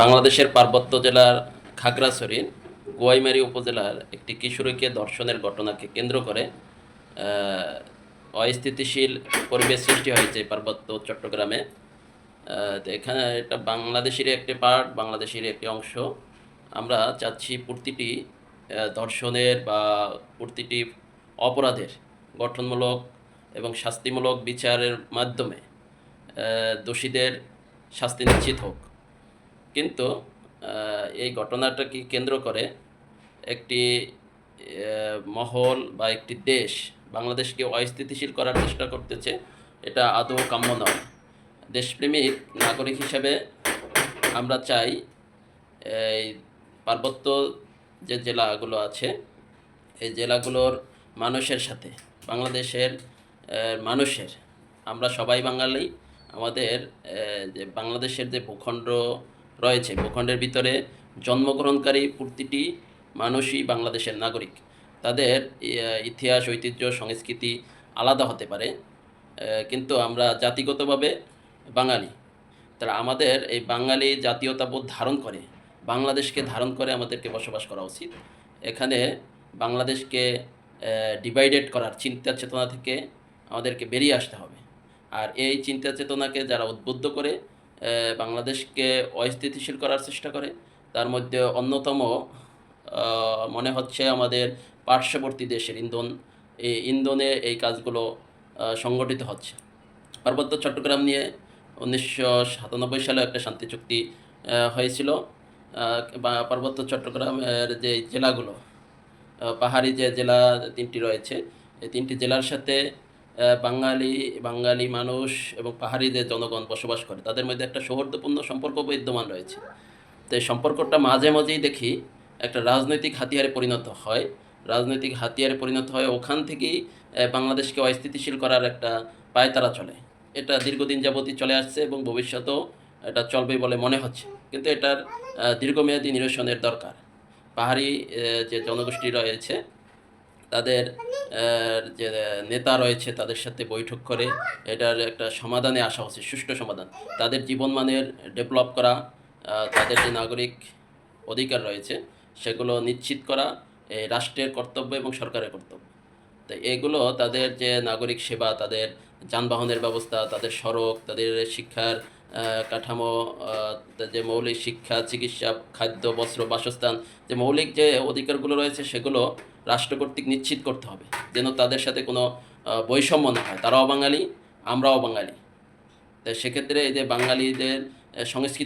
বাংলাদেশের পার্বত্য জেলার খাগড়াছড়ির গোয়াইমারি উপজেলার একটি কিশোরীকে ধর্ষণের ঘটনাকে কেন্দ্র করে অস্থিতিশীল পরিবেশ সৃষ্টি হয়েছে পার্বত্য চট্টগ্রামে। তো এখানে এটা বাংলাদেশের একটি পার্ট বাংলাদেশের একটি অংশ। আমরা চাচ্ছি প্রতিটি ধর্ষণের বা প্রতিটি অপরাধের গঠনমূলক এবং শাস্তিমূলক বিচারের মাধ্যমে দোষীদের শাস্তি নিশ্চিত হোক। কিন্তু এই ঘটনাটাকে কেন্দ্র করে একটি মহল বা একটি দেশ বাংলাদেশকে অস্থিতিশীল করার চেষ্টা করতেছে, এটা আদৌ কাম্য নয়। দেশপ্রেমিক নাগরিক হিসেবে আমরা চাই, এই পার্বত্য যে জেলাগুলো আছে, এই জেলাগুলোর মানুষের সাথে, বাংলাদেশের মানুষের, আমরা সবাই বাঙালি, আমাদের যে বাংলাদেশের যে ভূখণ্ড রয়েছে। ভূখণ্ডের ভিতরে জন্মগ্রহণকারী প্রতিটি মানুষই বাংলাদেশের নাগরিক। তাদের ইতিহাস, ঐতিহ্য, সংস্কৃতি আলাদা হতে পারে। কিন্তু আমরা জাতিগতভাবে বাঙালি। তারা আমাদের এই বাঙালি জাতীয়তাবোধ ধারণ করে। বাংলাদেশকে ধারণ করে আমাদেরকে বসবাস করা উচিত। এখানে বাংলাদেশকে ডিভাইডেড করার চিন্তা চেতনা থেকে আমাদেরকে বেরিয়ে আসতে হবে। আর এই চিন্তা চেতনাকে যারা উদ্বুদ্ধ করে বাংলাদেশকে অস্থিতিশীল করার চেষ্টা করে। তার মধ্যে অন্যতম মনে হচ্ছে আমাদের পার্শ্ববর্তী দেশের ইন্ধন এই ইন্ধনে এই কাজগুলো সংগঠিত হচ্ছে। পার্বত্য চট্টগ্রাম নিয়ে উনিশশো সাতানব্বই সালে একটা শান্তি চুক্তি হয়েছিল। পার্বত্য চট্টগ্রামের যে জেলাগুলো পাহাড়ি যে জেলা তিনটি রয়েছে, এই তিনটি জেলার সাথে বাঙালি বাঙালি মানুষ এবং পাহাড়ি যে জনগণ বসবাস করে। তাদের মধ্যে একটা সৌহার্দ্যপূর্ণ সম্পর্ক বিদ্যমান রয়েছে। তো এই সম্পর্কটা মাঝে মাঝেই দেখি একটা রাজনৈতিক হাতিয়ারে পরিণত হয়। রাজনৈতিক হাতিয়ারে পরিণত হয় ওখান থেকেই বাংলাদেশকে অস্থিতিশীল করার একটা পায়তারা চলে। এটা দীর্ঘদিন যাবতই চলে আসছে এবং ভবিষ্যতেও এটা চলবে বলে মনে হচ্ছে। কিন্তু এটার দীর্ঘমেয়াদী নিরসনের দরকার। পাহাড়ি যে জনগোষ্ঠী রয়েছে, তাদের যে নেতা রয়েছে তাদের সাথে বৈঠক করে এটার একটা সমাধানে আসা উচিত, সুষ্ঠু সমাধান। তাদের জীবনমানের ডেভেলপ করা তাদের যে নাগরিক অধিকার রয়েছে, সেগুলো নিশ্চিত করা এই রাষ্ট্রের কর্তব্য এবং সরকারের কর্তব্য। তো এগুলো তাদের যে নাগরিক সেবা, তাদের যানবাহনের ব্যবস্থা, তাদের সড়ক, তাদের শিক্ষার কাঠামো যে মৌলিক শিক্ষা, চিকিৎসা, খাদ্য, বস্ত্র, বাসস্থান, যে মৌলিক যে অধিকারগুলো রয়েছে সেগুলো রাষ্ট্র কর্তৃক নিশ্চিত করতে হবে, যেন তাদের সাথে কোনো বৈষম্য না হয়। তারাও বাঙালি, আমরাও বাঙালি। সেক্ষেত্রে এই যে বাঙালিদের সংস্কৃতি